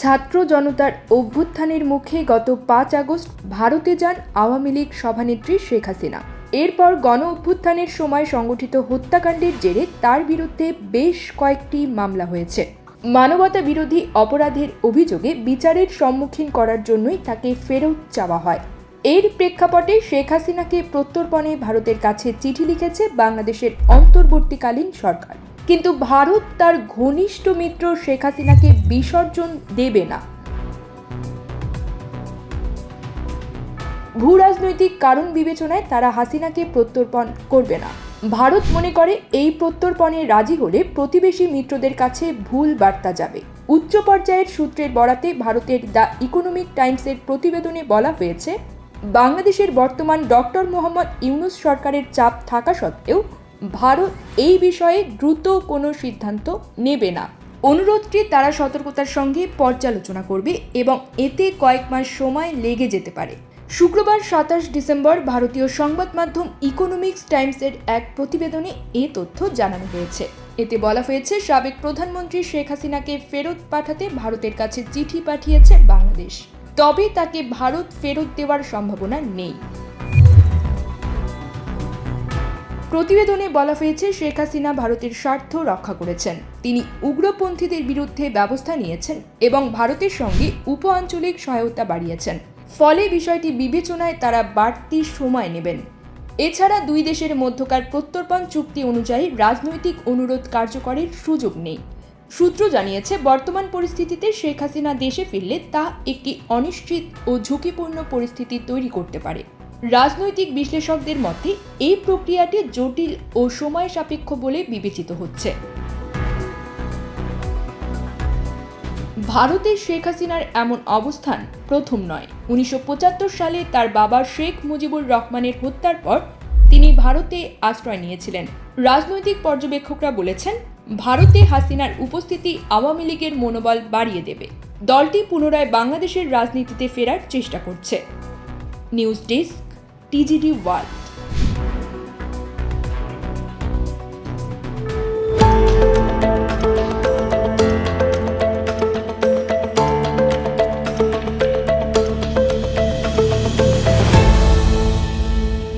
ছাত্র জনতার অভ্যুত্থানের মুখে গত পাঁচ আগস্ট ভারতে যান আওয়ামী লীগ সভানেত্রী শেখ হাসিনা। এরপর গণ অভ্যুত্থানের সময় সংগঠিত হত্যাকাণ্ডের জেরে তার বিরুদ্ধে বেশ কয়েকটি মামলা হয়েছে। মানবতা বিরোধী অপরাধের অভিযোগে বিচারের সম্মুখীন করার জন্যই তাকে ফেরত চাওয়া হয়। এর প্রেক্ষাপটে শেখ হাসিনাকে প্রত্যর্পণে ভারতের কাছে চিঠি লিখেছে বাংলাদেশের অন্তর্বর্তীকালীন সরকার। কিন্তু ভারত তার ঘনিষ্ঠ মিত্র শেখ হাসিনাকে বিসর্জন দেবে না। ভূ রাজনৈতিক কারণ বিবেচনায় তারা হাসিনাকে প্রত্যর্পণ করবে না। ভারত মনে করে এই প্রত্যর্পণে রাজি হলে প্রতিবেশী মিত্রদের কাছে ভুল বার্তা যাবে। উচ্চ পর্যায়ের সূত্রের বরাতে ভারতের দ্য ইকোনমিক টাইমসের প্রতিবেদনে বলা হয়েছে, বাংলাদেশের বর্তমান ডক্টর মোহাম্মদ ইউনুস সরকারের চাপ থাকা সত্ত্বেও ভারত এই বিষয়ে দ্রুত কোনো সিদ্ধান্ত নেবে না। অনুরোধটি তারা সতর্কতার সঙ্গে পর্যালোচনা করবে এবং এতে কয়েক মাস সময় লেগে যেতে পারে। শুক্রবার সাতাশ ডিসেম্বর ভারতীয় সংবাদ মাধ্যম ইকোনমিক্স টাইমসের এক প্রতিবেদনে এ তথ্য জানানো হয়েছে। এতে বলা হয়েছে, সাবেক প্রধানমন্ত্রী শেখ হাসিনাকে ফেরত পাঠাতে ভারতের কাছে চিঠি পাঠিয়েছে বাংলাদেশ। তবে তাকে ভারত ফেরত দেওয়ার সম্ভাবনা নেই। প্রতিবেদনে বলা হয়েছে, শেখ হাসিনা ভারতের স্বার্থ রক্ষা করেছেন। তিনি উগ্রপন্থীদের বিরুদ্ধে ব্যবস্থা নিয়েছেন এবং ভারতের সঙ্গে উপ আঞ্চলিক সহায়তা বাড়িয়েছেন। ফলে বিষয়টি বিবেচনায় তারা বাড়তি সময় নেবেন। এছাড়া দুই দেশের মধ্যকার প্রত্যর্পণ চুক্তি অনুযায়ী রাজনৈতিক অনুরোধ কার্যকরের সুযোগ নেই। সূত্র জানিয়েছে, বর্তমান পরিস্থিতিতে শেখ হাসিনা দেশে ফিরলে তা একটি অনিশ্চিত ও ঝুঁকিপূর্ণ পরিস্থিতি তৈরি করতে পারে। রাজনৈতিক বিশ্লেষকদের মতে, এই প্রক্রিয়াটি জটিল ও সময় সাপেক্ষ বলে বিবেচিত হচ্ছে। ভারতের শেখ হাসিনার এমন অবস্থান প্রথম নয়। উনিশশো সালে তার বাবা শেখ মুজিবুর রহমানের হত্যার পর তিনি ভারতে আশ্রয় নিয়েছিলেন। রাজনৈতিক পর্যবেক্ষকরা বলেছেন, ভারতে হাসিনার উপস্থিতি আওয়ামী লীগের মনোবল বাড়িয়ে দেবে। দলটি পুনরায় বাংলাদেশের রাজনীতিতে ফেরার চেষ্টা করছে। News desk TGD world.